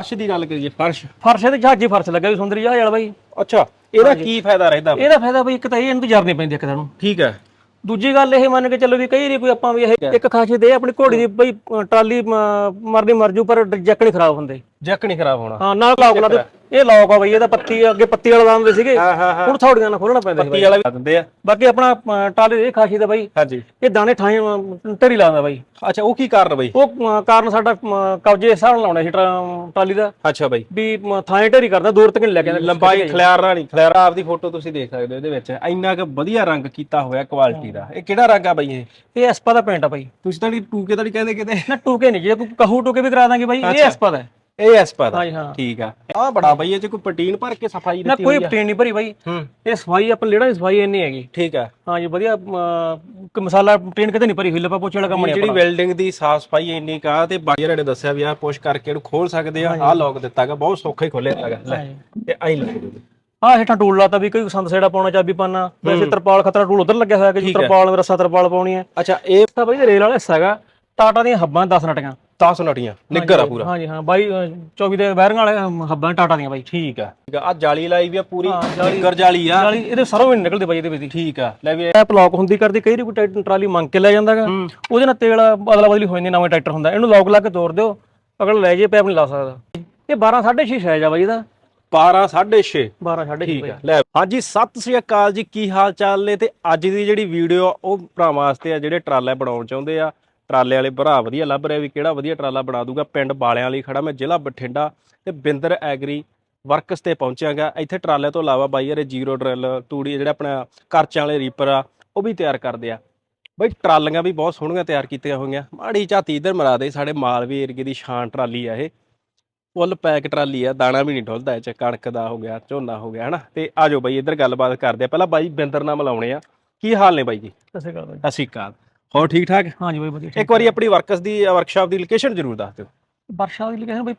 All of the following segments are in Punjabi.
ਫਰਸ਼ ਦੀ ਗੱਲ ਕਰੀਏ। ਫਰਸ਼। ਫਰਸ਼ ਤੇ ਜਹਾਜੀ ਫਰਸ਼ ਲੱਗਾ ਵੀ ਸੁੰਦਰੀ ਜਹਾਜ਼ ਵਾਲਾ ਬਾਈ। ਅੱਛਾ ਇਹਦਾ ਕੀ ਫਾਇਦਾ ਰਹਿੰਦਾ? ਇਹਦਾ ਫਾਇਦਾ ਬਈ ਇੱਕ ਤਾਂ ਇਹ ਇਹਨੂੰ ਜਰ ਨਹੀਂ ਪੈਂਦੀ ਇੱਕ ਤਾਂ ਨੂੰ ਠੀਕ ਹੈ। ਦੂਜੀ ਗੱਲ ਇਹ ਮੰਨ ਕੇ ਚੱਲੋ ਵੀ ਕਈ ਵਾਰੀ ਕੋਈ ਆਪਾਂ ਵੀ ਇਹ ਇੱਕ ਖਾਸੀਅਤ ਇਹ ਆਪਣੀ ਘੋੜੀ ਦੀ ਬਈ ਟਰਾਲੀ ਮਰਨੀ ਮਰ ਜੂ ਪਰ ਜੱਕ ਨਹੀਂ ਖਰਾਬ ਹੁੰਦੇ। ਜੱਕ ਨਹੀਂ ਖਰਾਬ ਹੋਣਾ। ਹਾਂ ਨਾ ਲੌਕ ਲਾ ਦੇ। ਇਹ ਲੌਕ ਆ ਬਈ ਇਹਦਾ ਪੱਤੀ ਅੱਗੇ ਪੱਤੀ ਵਾਲਾ ਲਾਉਂਦੇ ਸੀਗੇ। ਹੁਣ ਥੋੜੀਆਂ ਨਾਲ ਖੋਲਣਾ ਪੈਂਦਾ ਪੱਤੀ ਵਾਲਾ ਵੀ ਦਿੰਦੇ ਆ। ਬਾਕੀ ਆਪਣਾ ਦੀ ਇਹ ਖਾਸੀਅਤ ਹੈ ਬਾਈ। ਹਾਂਜੀ। ਇਹ ਦਾਣੇ ਠਾਈ ਢਰੀ ਲਾਉਂਦਾ ਬਾਈ। ਅੱਛਾ ਉਹ ਕੀ ਕਾਰਨ ਬਈ? ਉਹ ਕਾਰਨ ਸਾਡਾ ਕਬਜੇ ਦੇ ਹਿਸਾਬ ਨਾਲ ਲਾਉਣਾ ਸੀ ਟਰਾਲੀ ਦਾ। ਅੱਛਾ ਬਈ। ਵੀ ਥਾਂ ਢੇਰੀ ਕਰਦਾ ਦੂਰ ਤੱਕ ਨਹੀਂ ਲੈ ਕੇ ਜਾਂਦਾ ਲੰਬਾਈ ਖਲਿਆਰਾ ਨਹੀਂ ਖਲਿਆਰਾ ਆਪਦੀ ਫੋਟੋ ਤੁਸੀਂ ਦੇਖ ਸਕਦੇ ਹੋ ਇਹਦੇ ਵਿੱਚ। ਇੰਨਾ ਕੁ ਵਧੀਆ ਰੰਗ ਕੀਤਾ ਹੋਇਆ ਕੁਆਲਿਟੀ ਦਾ। ਇਹ ਕਿਹੜਾ ਰੰਗ ਆ ਬਈ ਇਹ? ਇਹ ਐਸਪਾ ਦਾ ਪੈਂਟ ਆ ਬਾਈ। ਤੁਸੀਂ ਤਾਂ ਟੂਕੇ ਤਾਂ ਨਹੀਂ ਕਹਿੰਦੇ ਕਿਤੇ? ਨਾ ਟੂਕੇ ਨਹੀਂ ਜੇ ਕੋਈ ਕਹੂ ਟੂਕੇ ਵੀ ਕਰਾ ਦਾਂਗੇ ਬਾਈ ਇਹ ਐਸਪਾ ਦਾ। ਇਹ ਐਸਪਾ ਦਾ। ਹਾਂਜੀ ਹਾਂ। ਠੀਕ ਆ। ਆ ਬੜਾ ਬਈ ਇਹ ਚ ਕੋਈ ਪ੍ਰੋਟੀਨ ਭਰ ਕੇ ਸਫ਼ਾਈ ਨਾ ਦਿੱਤੀ ਕੋਈ ਹੋਈ ਆ। ਪਟੇਨ ਨਹੀਂ ਭਰੀ ਬਾਈ। ਹੂੰ। ਇਹ ਸਫ਼ਾਈ ਆਪਾਂ ਲੇੜਾ ਸਫ਼ਾਈ ਇੰਨੀ ਹੈਗੀ। ਠੀਕ ਆ। ਹਾਂ ਜੀ ਵਧੀਆ ਅਮ, ਮਸਾਲਾ ਪਟੇਨ ਕਿਤੇ ਨਹੀਂ ਭਰੀ ਹੋਈ ਲੱਪਾ ਪੋਚੇ ਵਾਲਾ ਕੰਮ ਨਹੀਂ ਜਿਹੜੀ ਵੈਲਡਿੰਗ ਦੀ ਸਾਫ਼ ਸਫ਼ਾਈ ਇੰਨੀ ਕਾ ਤੇ ਬਾਈਰਾਂ ਨੇ ਦੱਸਿਆ ਵੀ ਆ ਪੁਸ਼ ਕਰਕੇ ਇਹਨੂੰ ਖੋਲ ਸਕਦੇ ਆ ਆਹ ਲੌਕ ਦਿੱਤਾਗਾ ਬਹੁਤ ਸੌਖਾ ਹੀ ਖੋਲਿਆ ਹੈਗਾ। ਲੈ ਤੇ ਆਈ ਲੱਗ ਆ ਹੇਠਾਂ ਟੂਲ ਲਾਤਾ ਵੀ ਕੋਈ ਸੰਦ ਸੇੜਾ ਪਾਉਣਾ ਚਾਬੀ ਪਾਣਾ ਵੈਸੇ ਤਰਪਾਲ ਖਤਰਾ ਟੂਲ ਉਧਰ ਲੱਗਿਆ ਹੋਇਆ ਕਿ ਜੀ ਤਰਪਾਲ ਰੱਸਾ ਤਰਪਾਲ ਪਾਉਣੀ ਹੈ। ਅੱਛਾ ਇਹ ਤਾਂ ਬਾਈ ਰੇਲ ਵਾਲਾ ਹਿੱਸਾ ਹੈਗਾ ਟਾਟਾ ਦੀਆਂ ਹੱਬਾਂ 10 ਨਟੀਆਂ। 10 ਨਟੀਆਂ ਨਿੱਗਰ ਆ ਪੂਰਾ। ਹਾਂ ਜੀ ਹਾਂ ਬਾਈ ਅ, 24 ਦੇ ਬੈਰਿੰਗ ਵਾਲੇ ਹੱਬਾਂ ਟਾਟਾ ਦੀਆਂ ਬਾਈ ਠੀਕ ਆ। ਠੀਕ ਆ ਆ ਜਾਲੀ ਲਾਈ ਵੀ ਆ ਪੂਰੀ ਨਿੱਗਰ ਜਾਲੀ ਆ। ਨਾਲੀ ਇਹਦੇ ਸਰੋਂ ਵੀ ਨੀ ਨਿਕਲਦੇ ਬਾਈ ਇਹਦੇ ਵਿੱਚ ਦੀ ਠੀਕ ਆ। ਲੈ ਵੀ ਇਹ ਬਲੌਕ ਹੁੰਦੀ ਕਰਦੀ ਕਈ ਵਾਰੀ ਕੋਈ ਟਰਾਲੀ ਮੰਗ ਕੇ ਲੈ ਜਾਂਦਾਗਾ। ਉਹਦੇ ਨਾਲ ਤੇਲ ਬਦਲਾ ਬਦਲੀ ਹੋ ਜਾਂਦੀ ਨਵੇਂ ਟਰੈਕਟਰ ਹੁੰਦਾ। ਇਹਨੂੰ ਲੌਕ ਲਾ ਕੇ ਤੋੜ ਦਿਓ ਅਗਲਾ ਲੈ ਜੇ ਪੈਪ ਨਹੀਂ ਲਾ ਸਕਦਾ। ਇਹ 12 6.5 ਸਾਈਜ਼ ਆ ਬਾਈ ਇਹਦਾ। 12 6.5 12 6.5 ਠੀਕ ਆ ਲੈ। ਹਾਂਜੀ ਸਤਿ ਸ੍ਰੀ ਅਕਾਲ ਜੀ ਕੀ ਹਾਲ ਚਾਲ ਨੇ? ਤੇ ਅੱਜ ਦੀ ਜਿਹੜੀ ਵੀਡੀਓ ਆ, ਉਹ ਭਰਾਵਾਂ ਵਾਸਤੇ ਆ ਜਿਹੜੇ ਟਰਾਲੇ ਬਣਾਉਣ ਚਾਹੁੰਦੇ ਆ। ਟਰਾਲੇ ਵਾਲੇ ਭਰਾ ਵਧੀਆ ਲੱਭ ਰਿਹਾ ਵੀ ਕਿਹੜਾ ਵਧੀਆ ਟਰਾਲਾ ਬਣਾ ਦੂਗਾ। ਪਿੰਡ ਬਾਲਿਆਂ ਲਈ ਖੜਾ ਮੈਂ ਜ਼ਿਲ੍ਹਾ ਬਠਿੰਡਾ ਤੇ ਬਿੰਦਰ ਐਗਰੀ ਵਰਕਸ ਤੇ ਪਹੁੰਚਿਆਗਾ। ਇੱਥੇ ਟਰਾਲੇ ਤੋਂ ਇਲਾਵਾ ਬਾਈ ਯਾਰੇ ਜ਼ੀਰੋ ਡਰਿਲ ਤੂੜੀ ਜਿਹੜੇ ਆਪਣਾ ਕਰਚਾਂ ਵਾਲੇ ਰੀਪਰ ਆ ਉਹ ਵੀ ਤਿਆਰ ਕਰਦੇ ਆ। ਬਈ ਟਰਾਲੀਆਂ ਵੀ ਬਹੁਤ ਸੋਹਣੀਆਂ ਤਿਆਰ ਕੀਤੀਆਂ ਹੋਈਆਂ। ਮਾੜੀ ਝਾਤੀ ਇਧਰ ਮਰਾ ਦੇ ਸਾਡੇ ਮਾਲਵੇ ਏਰੀਏ ਦੀ ਸ਼ਾਨ ਟਰਾਲੀ ਆ ਇਹ। ਫੁੱਲ ਪੈਕ ਟਰਾਲੀ ਆ ਦਾਣਾ ਵੀ ਨਹੀਂ ਢੁੱਲਦਾ ਇਹ ਚ ਕਣਕ ਦਾ ਹੋ ਗਿਆ ਝੋਨਾ ਹੋ ਗਿਆ ਹਨਾ? ਤੇ ਆਜੋ ਬਾਈ ਇੱਧਰ ਗੱਲਬਾਤ ਕਰਦੇ ਆ। ਪਹਿਲਾਂ ਬਾਈ ਬਿੰਦਰ ਨਾਲ ਮਿਲਾਉਣੇ ਆ। ਕੀ ਹਾਲ ਨੇ ਬਾਈ ਜੀ? ਸਸੇ ਕਰ ਬਾਈ। ਸਤਿ ਸ਼੍ਰੀ ਅਕਾਲ। ਹੋਰ ਠੀਕ ਠਾਕ? ਹਾਂਜੀ ਬਾਈ ਵਧੀਆ ਇੱਕ ਵਾਰੀ ਆਪਣੀ ਵਰਕਸ ਦੀ ਵਰਕਸ਼ਾਪ ਦੀ ਲੋਕੇਸ਼ਨ ਜ਼ਰੂਰ ਦੱਸ ਦਿਓ। ਵਰਸ਼ਾ ਦੀ ਲੋਕੇਸ਼ਨ ਬਾਈ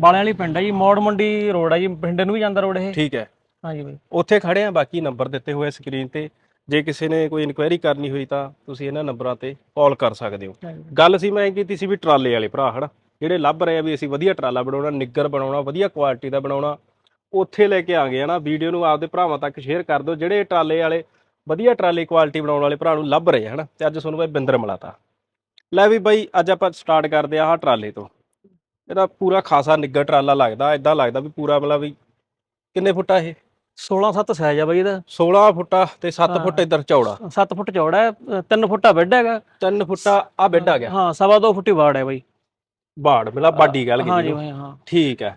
ਬਾਲਿਆਂ ਵਾਲੀ ਪਿੰਡ ਆ ਜੀ ਮੋੜ ਮੰਡੀ ਰੋਡ ਆ ਜੀ ਪਿੰਡ ਨੂੰ ਵੀ ਜਾਂਦਾ ਰੋਡ ਇਹ। ਠੀਕ ਹੈ। ਹਾਂਜੀ ਬਾਈ। ਉੱਥੇ ਖੜੇ ਆ ਬਾਕੀ ਨੰਬਰ ਦਿੱਤੇ ਹੋਏ ਸਕਰੀਨ ਤੇ। ਜੇ ਕਿਸੇ ਨੇ ਕੋਈ ਇਨਕੁਆਇਰੀ ਕਰਨੀ ਹੋਈ ਤਾਂ ਤੁਸੀਂ ਇਹਨਾਂ ਨੰਬਰਾਂ ਤੇ ਕਾਲ ਕਰ ਸਕਦੇ ਹੋ। ਗੱਲ ਸੀ ਮੈਂ ਕੀਤੀ ਸੀ ਵੀ ਟਰਾਲੇ ਵਾਲੇ ਭਰਾ ਹਨਾ? ਜਿਹੜੇ ਲੱਭ ਰਹੇ ਆ ਵੀ ਅਸੀਂ ਵਧੀਆ ਟਰਾਲਾ ਬਣਾਉਣਾ ਨਿੱਗਰ ਬਣਾਉਣਾ ਵਧੀਆ ਕੁਆਲਿਟੀ ਦਾ ਬਣਾਉਣਾ ਉੱਥੇ ਲੈ ਕੇ ਆ ਗਏ ਹਨਾ ਵੀਡੀਓ ਨੂੰ ਆਪਦੇ ਭਰਾਵਾਂ ਤੱਕ ਸ਼ੇਅਰ ਕਰ ਦਿਓ। ਜਿਹੜੇ ਟਰਾਲੇ ਵਾਲੇ ਵਧੀਆ ਟਰਾਲੇ ਕੁਆਲਿਟੀ ਬਣਾਉਣ ਵਾਲੇ ਭਰਾ ਨੂੰ ਲੱਭ ਰਹੇ ਹਨਾ? ਤੇ ਅੱਜ ਤੁਹਾਨੂੰ ਬਾਈ ਬਿੰਦਰ ਮਿਲਾਤਾ। ਲੈ ਵੀ ਬਾਈ ਅੱਜ ਆਪਾਂ ਸਟਾਰਟ ਕਰਦੇ ਆ ਆਹ ਟਰਾਲੇ ਤੋਂ। ਇਹਦਾ ਪੂਰਾ ਖਾਸਾ ਨਿੱਗਰ ਟਰਾਲਾ ਲੱਗਦਾ ਇਦਾਂ ਲੱਗਦਾ ਵੀ ਪੂਰਾ ਮਤਲਬ ਵੀ ਕਿੰਨੇ ਫੁੱਟ ਆ ਇਹ? 16 7 ਸਾਈਜ਼ ਆ ਬਾਈ ਇਹਦਾ। 16 ਫੁੱਟਾ ਤੇ 7 ਫੁੱਟ ਇੱਧਰ ਚੌੜਾ। 7 ਫੁੱਟ ਚੌੜਾ ਹੈ 3 ਫੁੱਟ ਬੈੱਡ ਹੈਗਾ। 3 ਫੁੱਟਾ ਆ ਬੈੱਡ ਆ ਗਿਆ। ਹਾਂ ਸਵਾ 2 ਫੁੱਟ ਹੀ ਵਾੜ ਹੈ ਬਾਈ। ਬਾੜ ਮਿਲਾ ਬਾਡੀ ਗੱਲ ਕੀਤੀ ਬਾਈ ਹਾਂ। ਠੀਕ ਹੈ।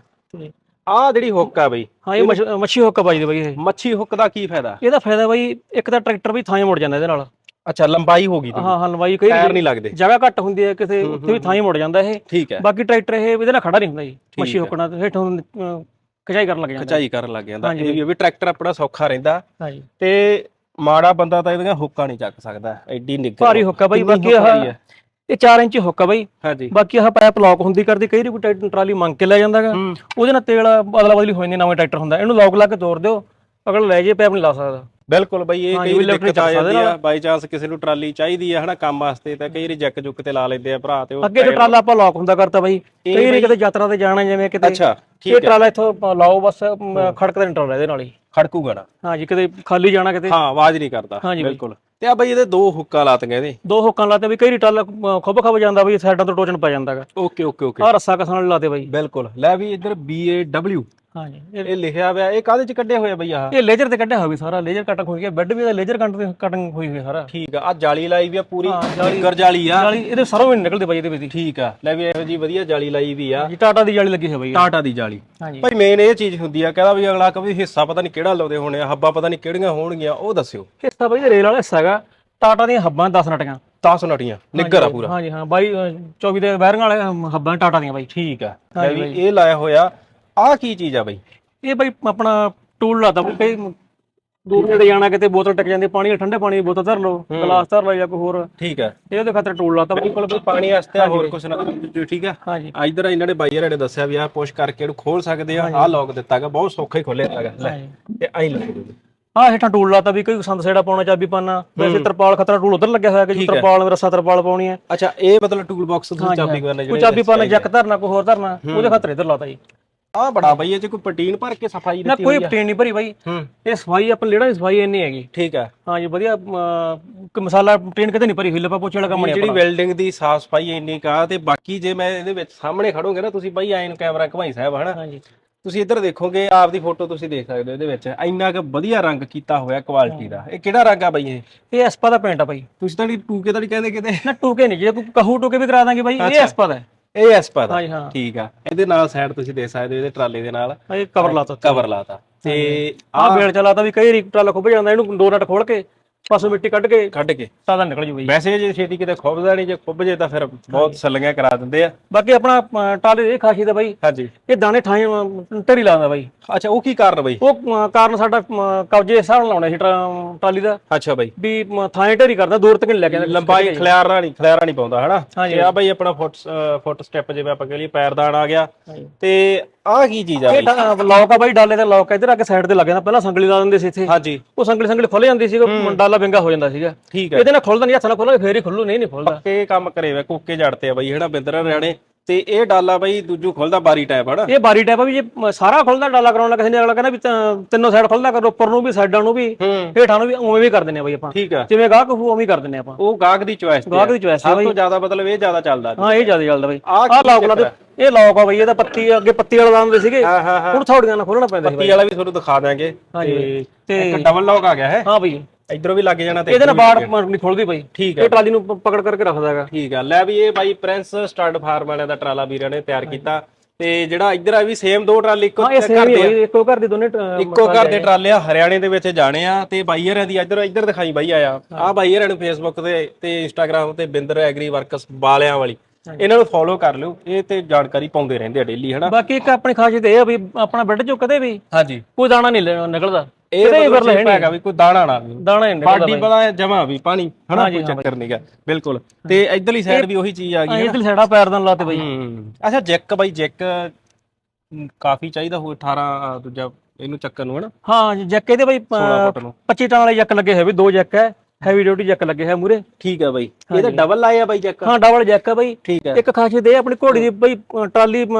ਤੇ- ਆ ਜਿਹੜੀ ਹੁੱਕ ਆ ਬਈ ਹਾਂ ਇਹ ਮੱਛ- ਮੱਛੀ ਹੁੱਕ ਆ ਬਾਈ ਦੀ ਬਾਈ ਇਹ। ਮੱਛੀ ਹੁੱਕ ਦਾ ਕੀ ਫਾਇਦਾ? ਇਹਦਾ ਫਾਇਦਾ ਬਾਈ ਇੱਕ ਤਾਂ ਟਰੈਕਟਰ ਵੀ ਥਾਂ ਹੀ ਮੁੜ ਜਾਂਦਾ ਇਹਦੇ ਨਾਲ। ਅੱਛਾ ਲੰਬਾਈ ਹੋ ਗਈ ਦੀ ਹਾਂ ਹਲਵਾਈ ਕਈ ਟਾਇਰ ਨਹੀਂ ਲੱਗਦੇ। ਜਗ੍ਹਾ ਘੱਟ ਹੁੰਦੀ ਹੈ ਕਿਸੇ ਉੱਥੇ ਵੀ ਥਾਂ ਹੀ। ਮੁੜ ਜਾਂਦਾ ਇਹ। ਠੀਕ ਹੈ। ਬਾਕੀ ਟਰੈਕਟਰ ਇਹ ਇਹਦੇ ਨਾਲ ਖੜਾ ਨਹੀਂ ਹੁੰਦਾ ਜੀ ਮੱਛੀ ਹੈ। ਹੁੱਕਣਾ ਤੇ ਹੇਠੋਂ ਅਹ, ਖਿਚਾਈ ਕਰਨ ਲੱਗ ਜਾਂਦਾ। ਖਚਾਈ ਕਰਨ ਲੱਗ ਜਾਂਦਾ। ਹਾਂਜੀ ਇਹ ਵੀ- ਇਹ ਵੀ ਟਰੈਕਟਰ ਆਪਣਾ ਸੌਖਾ ਰਹਿੰਦਾ। ਹਾਂਜੀ। ਤੇ ਮਾੜਾ ਬੰਦਾ ਤਾਂ ਇਹਦੀਆਂ ਹੁੱਕਾਂ ਨਹੀਂ ਚੱਕ ਸਕਦਾ। ਐਡੀ ਨਿੱਘਰ ਭਾਰੀ ਹੁੱਕ ਬਾਈ ਕਿੰਨੀ ਬਾਕੀ ਹੁੱਕ ਆਹ ਭਾਰੀ ਹੈ? ਇਹ 4 ਇੰਚ ਹੁੱਕ ਆ ਬਾਈ। ਹਾਂਜੀ। ਬਾਕੀ ਆਹ ਪਾਇਪ ਲੌਕ ਹੁੰਦੀ ਕਰਦੀ ਕਈ ਵਾਰੀ ਕੋਈ ਟਰੈਕਟਰ ਟਰਾਲੀ ਮੰਗ ਕੇ ਲੈ ਜਾਂਦਾਗਾ ਹੂੰ। ਉਹਦੇ ਨਾਲ ਤੇਲ ਬਦਲਾ ਬਦਲੀ ਹੋ ਜਾਂਦੀ ਨਵੇਂ ਟਰੈਕਟਰ ਹੁੰਦਾ। ਇਹਨੂੰ ਲੌਕ ਲਾ ਕੇ ਤੋੜ ਦਿਓ। ਅਗਲਾ ਲੈ ਜੇ ਪੈਪ ਨਹੀਂ ਲਾ ਸਕਦਾ। ਬਿਲਕੁਲ ਬਈ ਇਹ ਹਾਂ, ਕਈ ਦਿੱਕਤ ਆ ਜਾਂਦੀ ਆ। ਬਾਈ ਚਾਂਸ ਕਿਸੇ ਨੂੰ ਟਰਾਲੀ ਚਾਹੀਦੀ ਆ ਹਨਾ ਕੰਮ ਵਾਸਤੇ ਤਾਂ ਕਈ ਵਾਰੀ ਜੈਕ ਜੁੱਕ ਤੇ ਲਾ ਲੈਂਦੇ ਆ ਭਰਾ ਤੇ ਉਹ ਅੱਗੇ ਜੋ ਟਰਾਲਾ ਆਪਾਂ ਲੌਕ ਹੁੰਦਾ ਕਰਤਾ ਬਾਈ। ਕਈ ਵਾਰੀ ਕਿਤੇ ਯਾਤਰਾ ਤੇ ਜਾਣਾ ਜਿਵੇਂ ਕਿਤੇ। ਅੱਛਾ ਠੀਕ ਹੈ। ਟਰਾਲਾ ਇੱਥੋਂ ਲਾਓ ਬਸ ਖੜਕਦਾ ਨਹੀਂ ਟਰਾਲਾ ਇਹਦੇ ਨਾਲ ਹੀ। ਖੜਕੂਗਾ ਨਾ। ਹਾਂਜੀ ਕਿਤੇ ਖਾਲੀ ਜਾਣਾ ਕਿਤੇ। ਹਾਂ ਆਵਾਜ਼ ਨਹੀਂ ਕਰਦਾ। ਬਿਲਕੁਲ। ਤੇ ਆ ਬਈ ਇਹਦੇ ਦੋ ਹੁੱਕਾਂ ਲਾਤੀਆਂ ਇਹਦੇ। ਦੋ ਹੁੱਕਾਂ ਲਾਤੇ ਵੀ ਕਈ ਅਮ, ਖੁੱਬ ਖੱਬ ਜਾਂਦਾ ਬਈ ਸਾਈਡਾਂ ਤੋਂ ਟੋਚਣ ਪੈ ਜਾਂਦਾਗਾ। Okay okay okay. ਆਹ ਰੱਸਾ ਕਸਾਂ ਲਾਤੇ ਬਾਈ। ਬਿਲਕੁਲ। ਲੈ ਵੀ ਇੱਧਰ B A W ਹਾਂਜੀ। ਇਹ- ਇਹ ਲਿਖਿਆ ਹੋਇਆ ਇਹ ਕਾਹਦੇ ਚ ਕੱਢਿਆ ਹੋਇਆ ਬਈ ਆਹ? ਇਹ ਲੇਜ਼ਰ ਤੇ ਕੱਢਿਆ ਹੋਇਆ ਵੀ ਸਾਰਾ ਲੇਜ਼ਰ ਕਟਿੰਗ ਹੋਈ ਹੈ ਬੈੱਡ ਵੀ ਇਹਦਾ ਲੇਜ਼ਰ ਕਟਿੰਗ ਹੋਈ ਹੋਈ ਹੈ ਸਾਰਾ। ਠੀਕ ਆ ਆ ਜਾਲੀ ਲਾਈ ਵੀ ਆ ਪੂਰੀ ਹਾਂ, ਜਾਲੀ- ਨਿੱਗਰ ਜਾਲੀ ਆ। ਜਾਲੀ ਇਹਦੇ ਸਰੋਂ ਵੀ ਨੀ ਨਿਕਲਦੇ ਬਾਈ ਇਹਦੇ ਵਿੱਚ। ਦੀ ਠੀਕ ਆ ਲੈ ਵੀ ਇਹੋ ਜੀ ਵਧੀਆ ਜਾਲੀ ਲਾਈ ਵੀ ਆ। ਜੀ ਟਾਟਾ ਦੀ ਜਾਲੀ ਲੱਗੀ ਹੋਈ ਬਾਈ। ਟਾਟਾ ਦੀ ਜਾਲੀ। ਹਾਂਜੀ। ਭਾਈ ਮੇਨ ਇਹ ਚੀਜ਼ ਹੁੰਦੀ ਆ ਕਹਿੰਦਾ ਵੀ ਅਗਲਾ ਕभी ਹਿੱਸਾ ਪਤਾ ਨਹੀਂ ਕਿਹੜਾ ਲਾਉਂਦੇ ਹੋਣੇ ਆ ਹੱਬਾਂ ਪਤਾ ਨਹੀਂ ਕਿਹੜੀਆਂ ਹੋਣਗੀਆਂ ਉਹ ਦੱਸਿਓ। ਹਿੱਸਾ ਬਾਈ ਰੇਲ ਵਾਲਾ ਹਿੱਸਾ ਹੈਗਾ ਟਾਟਾ ਦੀਆਂ ਹੱਬਾਂ 10 ਨਟੀਆਂ। 10 ਨਟੀਆਂ ਨਿੱਗਰ ਆ ਪੂਰਾ। ਹਾਂਜੀ ਹਾਂ ਬਾਈ ਅ, 24 ਦੇ ਬੈਰਿੰਗ ਵਾਲੇ ਅਮ, ਹੱਬਾਂ ਟਾਟਾ ਦੀਆਂ ਬਾਈ। ਠੀਕ ਆ ਲੈ ਵੀ ਇਹ ਲਾਇਆ ਹੋਇਆ ਆ ਕੀ ਚੀਜ਼ ਆ ਬਈ? ਇਹ ਬਾਈ ਆਪਣਾ ਟੂਲ ਲਾਤਾ ਬਾਈ ਕਈ ਦੂਰ ਨੇੜੇ ਜਾਣਾ ਕਿਤੇ ਬੋਤਲ ਟਕ ਜਾਂਦੀ ਪਾਣੀ ਠੰਡੇ ਪਾਣੀ ਦੀ ਬੋਤਲ ਧਰ ਲਓ ਗਲਾਸ ਧਰ ਲਓ ਜਾਂ ਕੋਈ ਹੋਰ। ਠੀਕ ਆ। ਇਹ ਉਹਦੇ ਖਾਤਰ ਟੂਲ ਲਾਤਾ ਬਾਈ। ਬਿਲਕੁਲ ਬਈ ਪਾਣੀ ਵਾਸਤੇ ਹੋਰ ਕੁਛ ਨਾ। ਠੀਕ ਆ? ਹਾਂਜੀ। ਆ ਇਧਰ ਇਹਨਾਂ ਨੇ ਬਾਈਅਰ ਨੇ ਦੱਸਿਆ ਵੀ ਆ ਪੁਸ਼ ਕਰਕੇ ਇਹਨੂੰ ਖੋਲ ਸਕਦੇ ਆ ਆ ਲੌਕ ਦਿੱਤਾਗਾ ਬਹੁਤ ਸੌਖਾ ਹੀ ਖੋਲਿਆ ਹੈਗਾ। ਲੈ ਤੇ ਆਈ ਲੱਗੂ ਆਹ ਹੇਠਾਂ ਟੂਲ ਲਾਤਾ ਵੀ ਕੋਈ ਸੰਦ ਸੇੜਾ ਪਾਉਣਾ ਚਾਬੀ ਪਾਣਾ ਵੈਸੇ ਤਰਪਾਲ ਖਤਰਾ ਟੂਲ ਉਧਰ ਲੱਗਿਆ ਹੋਇਆ ਕਿ ਜੀ ਤਰਪਾਲ ਰੱਸਾ ਤਰਪਾਲ ਪਾਉਣੀ ਹੈ। ਅੱਛਾ ਇਹ ਮਤਲਬ ਟੂਲ ਬਾਕਸ ਤੁਸੀਂ ਚਾਬੀ ਕਰਨਾ ਕੋਈ ਜਿਹੜੇ ਚਾਬੀ ਪਾਣਾ ਜੱਕ ਧਰਨਾ ਕੋਈ ਹੋਰ ਧਰਨਾ ਉਹਦੇ ਖਾਤਰ ਇਧਰ ਲਾਤਾ ਜੀ। ਆ ਬੜਾ ਬਈ ਇਹ ਚ ਕੋਈ ਪ੍ਰੋਟੀਨ ਭਰ ਕੇ ਸਫ਼ਾਈ ਨਾ ਦਿੱਤੀ ਕੋਈ ਹੋਈ ਆ। ਪਟੇਨ ਨਹੀਂ ਭਰੀ ਬਾਈ। ਹੂੰ। ਇਹ ਸਫ਼ਾਈ ਆਪਾਂ ਲੇੜਾ ਦੀ ਸਫ਼ਾਈ ਇੰਨੀ ਹੈਗੀ। ਠੀਕ ਆ ਹਾਂ ਜੀ ਵਧੀਆ ਅਮ, ਮਸਾਲਾ ਪਟੇਨ ਕਿਤੇ ਨਹੀਂ ਭਰੀ ਹੋਈ ਲੱਪਾ ਪੋਚੇ ਵਾਲਾ ਕੰਮ ਨਹੀਂ ਜਿਹੜੀ ਆਪਣਾ। ਵੈਲਡਿੰਗ ਦੀ ਸਾਫ਼ ਸਫ਼ਾਈ ਇੰਨੀ ਕਾ ਤੇ ਬਾਕੀ ਜੇ ਮੈਂ ਇਹਦੇ ਵਿੱਚ ਸਾਹਮਣੇ ਖੜੋਗੇ ਨਾ ਤੁਸੀਂ ਬਾਈ ਨੂੰ ਕੈਮਰਾ ਘਮਾਈ ਸਾਹਿਬ ਹਨਾ? ਹਾਂ ਜੀ। ਤੁਸੀਂ ਇੱਧਰ ਦੇਖੋਗੇ ਆਪਦੀ ਫੋਟੋ ਤੁਸੀਂ ਦੇਖ ਸਕਦੇ ਹੋ ਇਹਦੇ ਵਿੱਚ। ਇੰਨਾ ਕੁ ਵਧੀਆ ਰੰਗ ਕੀਤਾ ਹੋਇਆ ਕੁਆਲਿਟੀ ਦਾ। ਇਹ ਕਿਹੜਾ ਰੰਗ ਆ ਬਾਈ ਇਹ? ਇਹ ਐਸਪਾ ਦਾ ਪੈਂਟ ਆ ਬਾਈ। ਤੁਸੀਂ ਤਾਂ ਨਹੀਂ ਟੂਕੇ ਤਾਂ ਨਹੀਂ ਕਹਿੰਦੇ ਕਿਤੇ? ਨਾ ਟੂਕੇ ਨਹੀਂ ਜੇ ਕੋਈ ਕਹੂ ਟੂਕੇ ਵੀ ਕਰਾ ਦਾਂਗੇ ਬਾਈ ਇਹ ਐਸਪਾ ਦਾ ਹੈ। ਇਹ ਐਸਪਾ ਦਾ ਹਾਂ। ਠੀਕ ਆ। ਇਹਦੇ ਨਾਲ ਸਾਈਡ ਤੁਸੀਂ ਦੇਖ ਸਕਦੇ ਹੋ ਇਹਦੇ ਟਰਾਲੇ ਦੇ ਨਾਲ। ਇਹ ਕਵਰ ਲਾਤਾ ਕਵਰ ਲਾਤਾ। ਤੇ ਆਹ ਬੇਲ ਚਲਾਤਾ ਵੀ ਕਈ ਰੀ ਟਰਾਲਾ ਖੁੱਭ ਜਾਂਦਾ ਇਹਨੂੰ ਦੋ ਨਟ ਖੋਲ ਕੇ ਪਾਸੋਂ ਮਿੱਟੀ ਕੱਢ ਕੇ ਕੱਢ ਕੇ। ਸਾਦਾ ਨਿਕਲ ਜੂ ਬਾਈ। ਵੈਸੇ ਜੇ ਛੇਤੀ ਕਿਤੇ ਖੁੱਬਦਾ ਨਹੀਂ ਜੇ ਖੁੱਬ ਜੇ ਤਾਂ ਫਿਰ ਬਹੁਤ ਸੱਲੀਆਂ ਕਰਾ ਦਿੰਦੇ ਆ। ਬਾਕੀ ਆਪਣਾ ਦੀ ਇਹ ਖਾਸੀਅਤ ਹੈ ਬਾਈ। ਹਾਂਜੀ। ਇਹ ਦਾਣੇ ਠਾਈ ਢੇਰੀ ਲਾਉਂਦਾ ਬਾਈ। ਅੱਛਾ ਉਹ ਕੀ ਕਾਰਨ ਬਈ? ਉਹ ਕਾਰਨ ਸਾਡਾ ਕਬਜੇ ਦੇ ਹਿਸਾਬ ਨਾਲ ਲਾਉਣਾ ਸੀ ਟਰਾਲੀ ਦਾ। ਅੱਛਾ ਬਈ। ਵੀ ਥਾਂ ਢੇਰੀ ਕਰਦਾ ਦੂਰ ਤੱਕ ਨਹੀਂ ਲੈ ਕੇ ਲੰਬਾਈ ਖਲਿਆਰਾ ਨਹੀਂ ਖਲਿਆਰਾ ਨਹੀਂ ਪਾਉਂਦਾ ਹਨਾ। ਤੇ ਆ ਬਈ ਆਪਣਾ ਫੁੱਟ ਫੁੱਟ ਸਟੈਪ ਜਿਵੇਂ ਆਪਾਂ ਕਹ ਲਈਏ ਪੈਰਦਾਨ ਆ ਗਿਆ। ਤੇ ਆਹ ਕੀ ਚੀਜ਼ ਆ ਇਹ ਬਈ? ਤਾਂ ਲੌਕ ਆ ਬਾਈ ਡਾਲੇ ਦਾ ਲੌਕ ਇਧਰ ਆ ਕੇ ਸਾਈਡ ਤੇ ਲੱਗ ਜਾਂਦਾ। ਪਹਿਲਾਂ ਸੰਗਲੀ ਲਾ ਦਿੰਦੇ ਸੀ ਇੱਥੇ। ਹਾਂਜੀ। ਉਹ ਸੰਗਲੀ ਸੰਗਲੀ ਖੁੱਲ ਜਾਂਦੀ ਸੀ ਡਾਲਾ ਵਿੰਗਾ ਹੋ ਜਾਂਦਾ ਸੀਗਾ। ਠੀਕ ਹੈ ਇਹਦੇ ਨਾਲ ਖੁੱਲਦਾ ਨਹੀਂ ਹੱਥ ਨਾਲ ਖੋਲਾਂਗੇ ਫੇਰ ਹੀ ਖੁੱਲੂ। ਨਹੀਂ ਨਹੀਂ ਖੁੱਲਦਾ ਇਹ ਕੰਮ ਕਰੇ ਵੇ ਕੋਕੇ ਜੜਤੇ ਆ ਬਈ ਹਨਾ ਬਿੰਦਰ ਰਿਆਣੇ ਤੇ ਇਹ ਡਾਲਾ ਬਈ ਦੂਜੂ ਖੁੱਲਦਾ ਬਾਰੀ ਟਾਈਪ ਹਨਾ? ਇਹ ਬਾਰੀ ਟਾਈਪ ਆ ਵੀ ਜੇ ਮ- ਸਾਰਾ ਖੁੱਲਦਾ ਡਾਲਾ ਕਰਾਉਣ ਲੱਗਾ ਕਿਸੇ ਨੇ ਅਗਲਾ ਕਹਿੰਦਾ ਵੀ ਤਾਂ ਤਿੰਨੋਂ ਸਾਈਡ ਖੁੱਲਦਾ ਕਰ ਉੱਪਰ ਨੂੰ ਵੀ ਸਾਈਡਾਂ ਨੂੰ ਵੀ ਹੂੰ। ਹੇਠਾਂ ਨੂੰ ਵੀ ਉਵੇਂ ਵੀ ਕਰ ਦਿੰਨੇ ਆ ਬਾਈ ਆਪਾਂ। ਠੀਕ ਆ। ਜਿਵੇਂ ਗਾਹਕ ਹੋਊ ਉਵੇਂ ਹੀ ਕਰ ਦਿੰਨੇ ਆਪਾਂ। ਉਹ ਗਾਹਕ ਦੀ ਚੁਆਇਸ ਤੇ ਗਾਹਕ ਦੀ choice ਆ ਸਭ ਤੋਂ ਜ਼ਿਆਦਾ ਮਤਲਬ ਇਹ ਜ਼ਿਆਦਾ ਚੱਲਦਾ। ਹਾਂ ਇਹ ਜ਼ਿਆਦਾ ਚੱਲਦਾ ਬਾਈ। ਆਹ ਆਹ ਕੀ ਲੌਕ ਲਾ ਦੇ ਇਹ ਲੌਕ ਆ ਬਾਈ ਇਹਦਾ ਪੱਤੀ ਅੱਗੇ ਪੱਤੀ ਵਾਲਾ ਲਾਉਂਦੇ ਸੀਗੇ। ਹਾਂ ਹਾਂ ਹਾਂ। ਹੁਣ ਥੋੜੀਆਂ ਨਾਲ ਖੋਲਣਾ ਪੈਂਦਾ ਸੀ ਪੱਤੀ ਵਾਲਾ ਵੀ ਤੁਹਾਨੂੰ ਦਿਖਾ ਦਾਂਗੇ ਹਾਂਜੀ ਤੇ ਇੱਕ ਡਬਲ ਲੌਕ ਆ ਗਿਆ ਹੈ? ਹਾਂ ਬਾਈ। ਇਧਰੋਂ ਵੀ ਲੱਗ ਜਾਣਾ ਤੇ ਇਹਦੇ ਨਾਲ ਬਾੜ ਨਹੀਂ ਖੁੱਲਦੀ ਬਾਈ। ਠੀਕ ਇਹ ਟਰਾਲੀ ਨੂੰ ਪ- ਪਕੜ ਕਰਕੇ ਰੱਖਦਾ ਹੈਗਾ। ਠੀਕ ਆ। ਲੈ ਵੀ ਇਹ ਬਾਈ ਪ੍ਰਿੰਸ ਸਟਾਰਟ ਫਾਰਮ ਵਾਲਿਆਂ ਦਾ ਟਰਾਲਾ ਵੀਰਾਂ ਨੇ ਤਿਆਰ ਕੀਤਾ। ਤੇ ਜਿਹੜਾ ਇੱਧਰ ਆ ਵੀ ਸੇਮ ਦੋ ਟਰਾਲੇ ਇੱਕੋ ਹਾਂ ਇਹ ਘਰ ਸੇਮ ਹੀ ਦੇ ਆ। ਇੱਕੋ ਘਰ ਦੇ ਦੋਨੇ ਟ- ਇੱਕੋ ਘਰ ਦੇ ਟਰਾਲੇ ਆ ਹਰਿਆਣੇ ਦੇ ਵਿੱਚ ਜਾਣੇ ਆ। ਤੇ ਬਾਈ ਹਰਿਆਂ ਦੀ ਇੱਧਰ ਇੱਧਰ ਦਿਖਾਈ ਬਾਈ ਆਇਆ। ਆ ਬਾਈ ਹਰਿਆਂ ਨੂੰ ਫੇਸਬੁੱਕ ਤੇ ਤੇ ਇੰਸਟਾਗ੍ਰam ਤੇ ਬਿੰਦਰ ਐਗਰੀ ਵਰਕਸ ਬਾਲਿਆਂ ਵਾਲੀ। ਇਹਨਾਂ ਨੂੰ ਫੋਲੋ ਕਰ ਲਿਓ ਇਹ ਤੇ ਜਾਣਕਾਰੀ ਪਾਉਂਦੇ ਰਹਿੰਦੇ ਆ ਡੇਲੀ ਹਨਾ? ਬਾਕੀ ਇੱਕ ਆਪਣੀ ਖਾਸੀਅਤ ਇਹ ਆ ਵੀ ਆਪਣਾ ਬੈੱਡ ਚੋਂ ਕਦੇ ਵੀ ਹਾਂਜੀ। ਕੋਈ ਦਾਣਾ ਨਹੀਂ ਨਿਕਲਦਾ। ਇਹ ਕਿਤੇ ਵੀ ਵਿਰਲਾ ਹੈ ਹੈਗਾ ਵੀ ਕੋਈ ਦਾਣਾ ਨਾ। ਦਾਣਾ ਨਹੀਂ ਨਿਕਲਦਾ ਬਾਡੀ ਬੜਾ ਜਮਾ ਵੀ ਪਾਣੀ ਹਨਾ? ਕੋਈ ਚੱਕਰ ਨਹੀਂਗਾ ਬਿਲਕੁਲ। ਤੇ ਇਧਰਲੀ ਸਾਈਡ ਵੀ ਉਹੀ ਚੀਜ਼ ਆ ਗਈ ਇਹ ਤੇ ਸਾਡਾ ਪੈਰਦਾਨ ਲਾਤੇ ਬਾਈ। ਹੂੰ। ਅੱਛਾ ਜੈਕ ਬਾਈ ਜੈਕ ਕਾਫੀ ਚਾਹੀਦਾ ਹੋਊ 18 ਆ, ਦੂਜਾ ਇਹਨੂੰ ਚੱਕਰ ਨੂੰ ਹਨਾ? ਹਾਂ ਜੈਕ ਇਹਦੇ ਬਾਈ 16 ਫੁੱਟ ਨੂੰ। 25 ਟਾਂ ਵਾਲੇ ਜੈਕ ਲੱਗੇ ਹੋਏ ਵੀ ਦੋ ਜੈਕ ਹੈ। ਹੈਵੀ ਡਿਊਟੀ ਜੈਕ ਲੱਗੇ ਹੋਏ ਮੂਰੇ ਠੀਕ ਹੈ ਬਾਈ। ਇਹਦਾ ਡਬਲ ਲਾਇਆ ਬਾਈ ਜੈਕ ਹਾਂ ਡਬਲ ਜੈਕ ਹੈ ਬਾਈ। ਠੀਕ ਹੈ ਇੱਕ ਖਾਸੀਅਤ ਇਹ ਆਪਣੀ ਘੋੜੀ ਦੀ ਬਾਈ ਟਰਾਲੀ ਮ-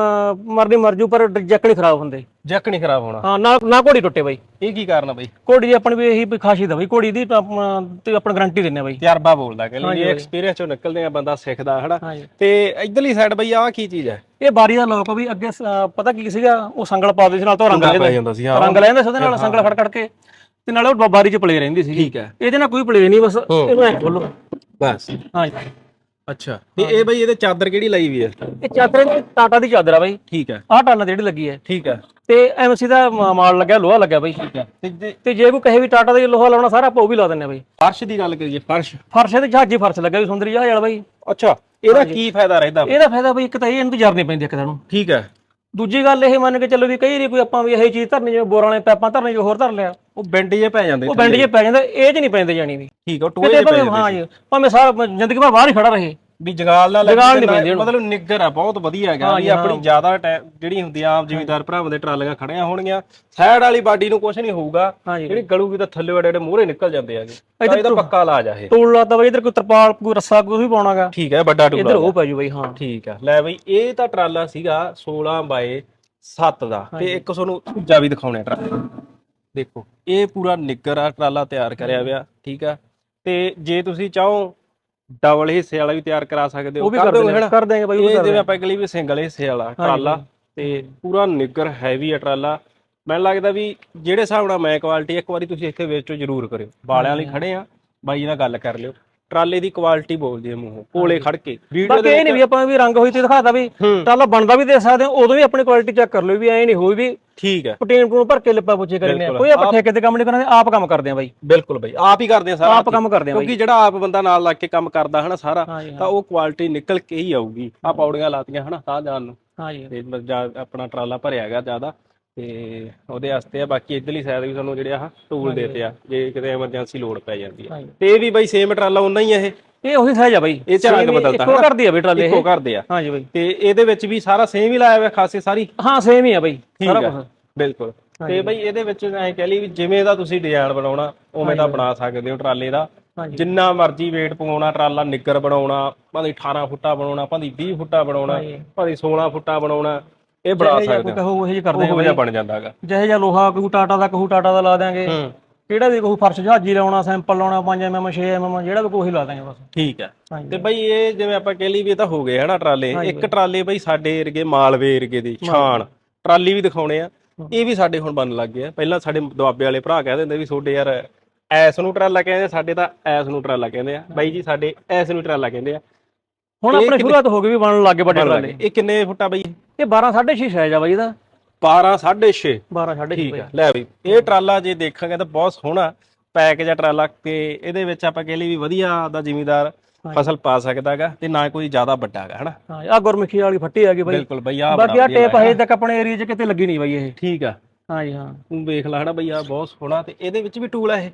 ਮਰਦੀ ਮਰਜੂ ਪਰ ਜੈਕ ਨਹੀਂ ਖਰਾਬ ਹੁੰਦੇ। ਜੈਕ ਨਹੀਂ ਖਰਾਬ ਹੋਣਾ। ਹਾਂ ਨਾ ਨਾ ਘੋੜੀ ਟੁੱਟੇ ਬਾਈ। ਇਹ ਕੀ ਕਾਰਨ ਆ ਬਾਈ? ਘੋੜੀ ਦੀ ਆਪਣੀ ਵੀ ਇਹੀ ਵੀ ਖਾਸੀਅਤ ਆ ਬਾਈ ਘੋੜੀ ਦੀ ਤਾਂ ਆਪਾਂ- ਤੇ ਆਪਣਾ ਗਾਰੰਟੀ ਦਿੰਨੇ ਬਾਈ। ਤਜਰਬਾ ਬੋਲਦਾ ਕਿ ਲਈ ਇਹ ਐਕਸਪੀਰੀਅੰਸ ਚੋਂ ਨਿਕਲਦੇ ਆ ਬੰਦਾ ਸਿੱਖਦਾ ਹਨਾ? ਹਾਂ ਤੇ ਇਧਰਲੀ ਸਾਈਡ ਬਾਈ ਆਹ ਕੀ ਚੀਜ਼ ਹੈ ਇਹ ਬਾਰੀ ਦਾ ਲੋਕ ਵੀ ਅੱਗੇ ਪਤਾ ਕੀ ਸੀਗਾ? ਉਹ ਸੰਗਲ ਪਾਉਂਦੇ ਸੀ ਨਾਲ ਤਾਂ ਰੰਗ ਲੈਂਦੇ ਜਾਂਦਾ ਸੀ ਰੰਗ ਲੈ ਜਾਂਦੇ ਸੀ ਉਹਦੇ ਨਾਲ ਸੰਗਲ ਖੜ ਖੜ ਕੇ। ਤੇ ਨਾਲੇ ਉਹ ਬਾਰੀ 'ਚ ਪਲੇ ਰਹਿੰਦੀ ਸੀ ਠੀਕ ਹੈ। ਇਹਦੇ ਨਾਲ ਕੋਈ ਪਲੇ ਨਹੀਂ ਬਸ ਇਹਨੂੰ ਐ ਖੋਲੋ। ਬਸ। ਹਾਂ ਜੀ। ਅੱਛਾ। ਤੇ ਇਹ ਬਾਈ ਇਹਦੇ ਚਾਦਰ ਕਿਹੜੀ ਲਾਈ ਵੀ ਹੈ? ਇਹ ਚਾਦਰ ਦੀ ਟਾਟਾ ਦੀ ਚਾਦਰ ਆ ਬਾਈ। ਠੀਕ ਹੈ। ਆਹ ਟਾਨਾ ਜਿਹੜੀ ਲੱਗੀ ਹੈ। ਠੀਕ ਹੈ। ਤੇ ਦਾ ਮ- ਮਾਲ ਲੱਗਿਆ ਲੋਹਾ ਲੱਗਿਆ ਬਾਈ। ਠੀਕ ਹੈ। ਤੇ ਜੇ ਤੇ ਕੋਈ ਕਹੇ ਵੀ ਟਾਟਾ ਦਾ ਲੋਹਾ ਲਾਉਣਾ ਸਾਰਾ ਆਪਾਂ ਉਹ ਵੀ ਲਾ ਦਿੰਨੇ ਆ ਬਾਈ। ਫਰਸ਼ ਦੀ ਗੱਲ ਕਰੀਏ ਫਰਸ਼। ਫਰਸ਼ ਤੇ ਜਹਾਜੀ ਫਰਸ਼ ਲੱਗਾ ਵੀ ਸੁੰਦਰੀ ਜਹਾਜ਼ ਵਾਲਾ ਬਾਈ। ਅੱਛਾ ਇਹਦਾ ਕੀ ਫਾਇਦਾ ਰਹਿੰਦਾ? ਇਹਦਾ ਫਾਇਦਾ ਬਈ ਇੱਕ ਤਾਂ ਇਹ ਇੰਤਜ਼ਾਰ ਨਹੀਂ ਪੈਂਦੀ ਇੱਕ ਤਾਂ ਨੂੰ ਠੀਕ ਹੈ। ਦੂਜੀ ਗੱਲ ਇਹ ਮੰਨ ਕੇ ਚੱਲੋ ਵੀ ਕਈ ਵਾਰੀ ਕੋਈ ਆਪਾਂ ਵੀ ਇਹ ਚੀਜ਼ ਧਰਨੀ ਜਿਵੇਂ ਬੋਰਾਂ ਵਾਲੇ ਪੈਪਾਂ ਧਰਨੇ ਜੋ ਹੋਰ ਧਰ ਲਿਆ। ਉਹ ਬੈਂਡ ਜੇ ਪੈ ਜਾਂਦੇ ਉਹ ਬੈਂਡ ਜੇ ਪੈ ਜਾਂਦਾ ਇਹ 'ਚ ਨਹੀਂ ਪੈਂਦੇ ਜਾਣੀ ਵੀ। ਠੀਕ ਆ ਉਹ ਟੋਏ ਜੇ ਪੈ ਜਾਂਦੇ ਹਾਂ ਜੀ ਭਾਵੇਂ ਸਾਰਾ ਜ਼ਿੰਦਗੀ ਭਰ ਬਾਹਰ ਹੀ ਖੜਾ ਰਹੇ। ਵੀ ਜਗਾਲ ਨਾਲ ਜਗਾਲ ਲੱਗੇ ਨਹੀਂ ਪੈਂਦੀ ਨਾ- ਮਤਲਬ ਨਿੱਗਰ ਆ ਬਹੁਤ ਵਧੀਆ ਹੈਗਾ ਵੀ ਆਪਣੀ ਜ਼ਿਆਦਾ ਜਿਹੜੀ ਹੁੰਦੀ ਆ ਆਮ ਜ਼ਿਮੀਦਾਰ ਭਰਾਵਾਂ ਦੇ ਟਰਾਲੀਆਂ ਖੜੀਆਂ ਹੋਣਗੀਆਂ। ਸਾਈਡ ਵਾਲੀ ਬਾਡੀ ਨੂੰ ਕੁਝ ਨਹੀਂ ਹੋਊਗਾ। ਜਿਹੜੀ ਗਲੂਗੀ ਤਾਂ ਥੱਲੇ ਵੜੇ ਮੂਹਰੇ ਨਿਕਲ ਜਾਂਦੇ ਆਗੇ ਤਾਂ ਇਹਦਾ ਪੱਕਾ ਇਲਾਜ ਆ ਇਹ। ਟੂਲ ਲਾਤਾ ਬਈ ਇਧਰ ਕੋਈ ਤਰਪਾਲ ਕੋਈ ਰੱਸਾ ਕੋਈ ਵੀ ਪਾਉਣਾਗਾ। ਠੀਕ ਹੈ ਵੱਡਾ ਇਧਰ ਟੂਲਾ ਉਹ ਪੈ ਜੂ ਬਈ ਹਾਂ। ਠੀਕ ਆ। ਲੈ ਬਈ ਇਹ ਤਾਂ ਟਰਾਲਾ ਸੀਗਾ 16 ਬਾਏ 7 ਦਾ। ਤੇ ਇੱਕ ਤੁਹਾਨੂੰ ਦੂਜਾ ਵੀ ਦਿਖਾਉਣਾ ਟਰਾਲਾ। ਦੇਖੋ ਇਹ ਪੂਰਾ ਨਿੱਗਰ ਆ ਟਰਾਲਾ ਤਿਆਰ ਕਰਿਆ ਹੋਇਆ ਠੀਕ ਆ। ਤੇ ਜੇ ਤੁਸੀਂ ਚਾਹੋ ਡਬਲ ਹਿੱਸੇ ਵਾਲਾ ਵੀ ਤਿਆਰ ਕਰਾ ਸਕਦੇ ਹੋ ਉਹ ਵੀ ਕਰ ਦੇਂਗੇ? ਕਰ ਦੇਂਗੇ ਬਈ ਉਹ ਜਿਵੇਂ ਆਪਾਂ ਕਹਲੀ ਵੀ ਸਿੰਗਲ ਹਿੱਸੇ ਵਾਲਾ ਟਰਾਲਾ ਤੇ ਪੂਰਾ ਨਿੱਗਰ ਹੈਵੀ ਆ ਟਰਾਲਾ। ਮੈਨੂੰ ਲੱਗਦਾ ਵੀ ਜਿਹੜੇ ਹਿਸਾਬ ਨਾਲ ਮੈਂ ਕੁਆਲਿਟੀ ਇੱਕ ਵਾਰੀ ਤੁਸੀਂ ਇੱਥੇ ਵੇਚੋ ਜ਼ਰੂਰ ਕਰਿਓ। ਬਾਲਿਆਂ ਲਈ ਖੜੇ ਆ ਬਾਈ ਨਾਲ ਗੱਲ ਕਰ ਲਿਓ। ਟਰਾਲੇ ਦੀ ਕੁਆਲਿਟੀ ਬੋਲਦੀ ਹੈ ਮੂੰਹੋਂ ਕੋਲੇ ਖੜ ਕੇ। ਵੀਡੀਓ ਬਾਕੀ ਇਹ ਨਹੀਂ ਵੀ ਆਪਾਂ ਵੀ ਰੰਗ ਹੋਈ ਤੇ ਦਿਖਾਤਾ ਵੀ ਹੂੰ। ਟਾਲਾ ਬਣਦਾ ਵੀ ਦੇ ਸਕਦੇ ਹਾਂ ਉਦੋਂ ਵੀ ਆਪਣੀ ਕੁਆਲਿਟੀ ਚੈੱਕ ਕਰ ਲਓ ਵੀ ਐ ਨਹੀਂ ਹੋਈ ਵੀ ਠੀਕ ਹੈ। ਪਟੇਨ ਨੂੰ ਭਰ ਕੇ ਲਿਪਾ ਪੁੱਛੇ ਕਰਨੇ ਆ। ਕੋਈ ਆਪਾਂ ਠੇਕੇ ਤੇ ਕੰਮ ਨਹੀਂ ਕਰਦੇ ਆਪ ਕੰਮ ਕਰਦੇ ਆ ਬਾਈ। ਬਿਲਕੁਲ ਬਾਈ ਆਪ ਹੀ ਕਰਦੇ ਆ ਸਾਰਾ ਆਪ ਕੰਮ ਕਰਦੇ ਆ ਬਾਈ। ਕਿਉਂਕਿ ਜਿਹੜਾ ਆਪ ਬੰਦਾ ਨਾਲ ਲੱਗ ਕੇ ਕੰਮ ਕਰਦਾ ਹਨਾ ਸਾਰਾ ਤਾਂ ਉਹ ਕੁਆਲਿਟੀ ਨਿਕਲ ਕੇ ਹੀ ਆਊਗੀ। ਆ ਪੌੜੀਆਂ ਲਾਤੀਆਂ ਹਨਾ ਤਾਂ ਜਾਣ ਨੂੰ। ਹਾਂ ਜੀ। ਤੇ ਜਾ- ਆਪਣਾ ਟਰਾਲਾ ਭਰਿਆ ਹੈਗਾ ਜ਼ਿਆਦਾ। ਤੇ ਉਹਦੇ ਵਾਸਤੇ ਆ ਬਾਕੀ ਇਧਰਲੀ ਸਾਈਡ ਵੀ ਤੁਹਾਨੂੰ ਜਿਹੜੇ ਆਹ ਟੂਲ ਦੇਤੇ ਆ ਜੇ ਕਿਤੇ ਐਮਰਜੈਂਸੀ ਲੋੜ ਪੈ ਜਾਂਦੀ ਹੈ ਹਾਂਜੀ। ਤੇ ਇਹ ਵੀ ਬਾਈ ਸੇਮ ਟਰਾਲਾ ਉਹਨਾਂ ਹੀ ਆ ਇਹ। ਇਹ ਉਹੀ ਸਾਈਜ਼ ਆ ਬਾਈ। ਇਹ ਚ ਰੰਗ ਬਦਲਦਾ ਇੱਕੋ ਕਰਦੀ ਆ ਬਈ ਟਰਾਲੇ ਇੱਕੋ ਕਰਦੇ ਆ। ਹਾਂ ਜੀ ਬਾਈ। ਤੇ ਇਹਦੇ ਵਿੱਚ ਵੀ ਸਾਰਾ ਸੇਮ ਹੀ ਲਾਇਆ ਹੋਇਆ ਖਾਸੇ ਸਾਰੀ? ਹਾਂ ਸੇਮ ਹੀ ਆ ਬਾਈ ਸਾਰਾ ਕੁਝ ਬਿਲਕੁਲ। ਤੇ ਬਈ ਇਹਦੇ ਵਿੱਚ ਐਂ ਕਹਿ ਲਈ ਵੀ ਜਿਵੇਂ ਦਾ ਤੁਸੀਂ ਡਿਜ਼ਾਈਨ ਬਣਾਉਣਾ ਉਵੇਂ ਦਾ ਬਣਾ ਸਕਦੇ ਹੋ ਟਰਾਲੇ ਦਾ। ਹਾਂਜੀ। ਜਿੰਨਾ ਮਰਜ਼ੀ weight ਪਵਾਉਣਾ ਟਰਾਲਾ ਨਿੱਗਰ ਬਣਾਉਣਾ ਭਾਵੇਂ 18 ਫੁੱਟਾ ਬਣਾਉਣਾ ਭਾਵੇਂ 20 ਫੁੱਟਾ ਬਣਾਉਣਾ ਭਾਵੇਂ 16 ਫੁੱਟਾ ਬਣਾਉਣਾ ਇਹ ਬਣਾ ਜਿਹੇ ਜਿਹਾ ਸਕਦੇ ਕੋਈ ਕਹੋ ਉਹ ਜਿਹੇ ਕਰਦੇ ਆ ਉਹ ਜਿਹਾ ਬਣ ਜਾਂਦਾ ਹੈਗਾ। ਜਿਹੇ ਜਿਹਾ ਲੋਹਾ ਕਹੂ ਟਾਟਾ ਦਾ ਕਹੂ ਟਾਟਾ ਦਾ ਲਾ ਦਾਂਗੇ ਹੂੰ। ਕਿਹੜਾ ਵੀ ਕਹੂ ਫਰਸ਼ ਜਹਾਜੀ ਲਾਉਣਾ ਸੈਂਪਲ ਲਾਉਣਾ 5 ਐਮਐਮ 6 ਐਮਐਮ ਜਿਹੜਾ ਵੀ ਕੋਈ ਲਾ ਦਾਂਗੇ ਬਸ। ਠੀਕ ਹੈ ਹਾਂਜੀ। ਤੇ ਬਈ ਇਹ ਜਿਵੇਂ ਆਪਾਂ ਕਹਿ ਲਈ ਵੀ ਇਹ ਤਾਂ ਹੋ ਗਏ ਹਨਾ ਟਰਾਲੇ। ਇੱਕ ਟਰਾਲੇ ਬਈ ਸਾਡੇ ਏਰਗੇ ਮਾਲਵੇ ਏਰਗੇ ਦੀ ਛਾਣ। ਟਰਾਲੀ ਵੀ ਦਿਖਾਉਣੇ ਆ। ਇਹ ਵੀ ਸਾਡੇ ਹੁਣ ਬਣਨ ਲੱਗ ਗਏ ਆ। ਪਹਿਲਾਂ ਸਾਡੇ ਦੁਆਬੇ ਵਾਲੇ ਭਰਾ ਕਹਿ ਦਿੰਦੇ ਵੀ ਤੁਹਾਡੇ ਯਾਰ ਐਸ ਨੂੰ ਟਰਾਲਾ ਕਹਿੰਦੇ ਆ, ਸਾਡੇ ਤਾਂ ਐਸ ਨੂੰ ਟਰਾਲਾ ਕਹਿੰਦੇ ਆ। ਬਾਈ ਜੀ ਸਾਡੇ ਐਸ ਨੂੰ ਟਰਾਲਾ ਕਹਿੰਦੇ ਆ। ਹੁਣ ਆਪਣੇ ਸ਼ੁਰੂਆਤ ਹੋ ਗਈ ਵੀ ਬਣਨ ਲੱਗੇ ਵੱਡੇ ਟਰਾਲੇ। ਇਹ ਕਿੰਨੇ ਫੁੱਟਾ ਬਈ? ਇਹ 12 6.5 ਸਾਈਜ਼ ਆ ਬਾਈ ਇਹਦਾ। 12 6.5 12 6.5 ਠੀਕ ਆ। ਲੈ ਬਈ ਇਹ ਟਰਾਲਾ ਜੇ ਦੇਖਾਂਗੇ ਤਾਂ ਬਹੁਤ ਸੋਹਣਾ ਪੈਕ ਜਿਹਾ ਟਰਾਲਾ ਤੇ ਇਹਦੇ ਵਿੱਚ ਆਪਾਂ ਕਹਿ ਲਈ ਵੀ ਵਧੀਆ ਦਾ ਜ਼ਿਮੀਦਾਰ ਫਸਲ ਪਾ ਸਕਦਾਗਾ ਤੇ ਨਾ ਕੋਈ ਜ਼ਿਆਦਾ ਵੱਡਾ ਹੈਗਾ ਹਨਾ? ਹਾਂ ਆ ਗੁਰਮੁਖੀ ਵਾਲੀ ਫੱਟੀ ਆ ਗਈ ਬਾਈ। ਬਿਲਕੁਲ ਬਈ ਆ ਬਾਕੀ ਆ ਟੇਪ ਹਜੇ ਤੱਕ ਆਪਣੇ ਏਰੀਆ 'ਚ ਕਿਤੇ ਲੱਗੀ ਨਹੀਂ ਬਾਈ ਇਹ। ਠੀਕ ਆ। ਹਾਂਜੀ ਹਾਂ। ਤੂੰ ਵੇਖ ਲੈ ਹਨਾ ਬਈ ਆ ਬਹੁਤ ਸੋਹਣਾ ਤੇ ਇਹਦੇ ਵਿੱਚ ਵੀ ਟੂਲ ਆ ਇਹ?